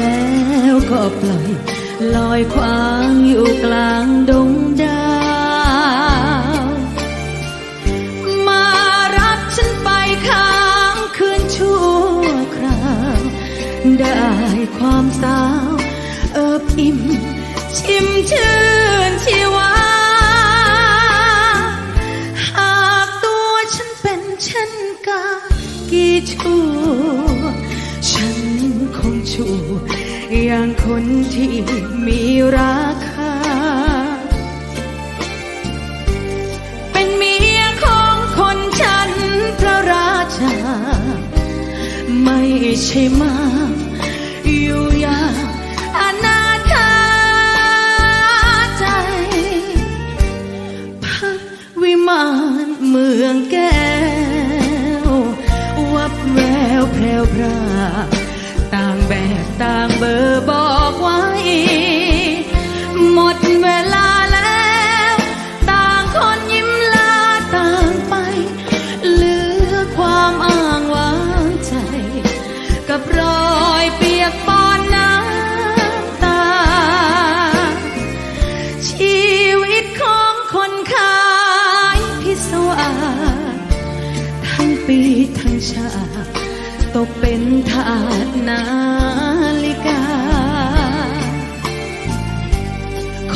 แล้วก็ปล่อยลอยคว้างอยู่กลางดง อย่างคนที่มีราคา เป็นเมียของคนฉันพระราชา ไม่ใช่มาอยู่อย่างอนาถาใจพักวิมานเมืองแก้ว วับแววแพรวพรา ต่างแบบต่างเบอร์บอกไว้ หมดเวลาแล้ว ต่างคนยิ้มลาต่างไป เหลือความอ้างว้างใจ กับรอยเปียกปอนน้ำตา ชีวิตของคนขายพิศวาสทั้งปีทั้งชาติ ตกเป็นทาสนาฬิกา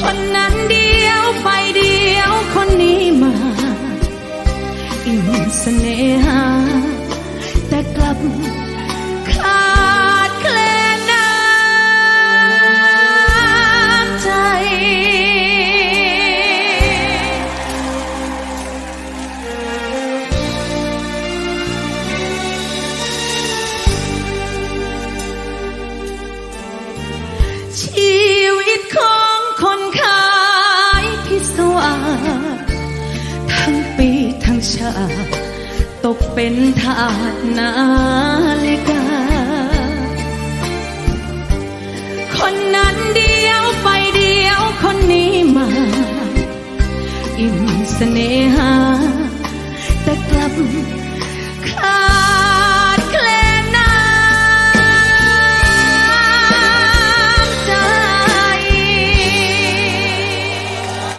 คนนั้นเดียวไปเดียวคนนี้มา อิ่มเสน่หาแต่กลับ ชา ตกเป็นทาสนาฬิกา คนนั้นเดียวไปเดียวคนนี้มา อิ่มเสน่หา แต่กลับขา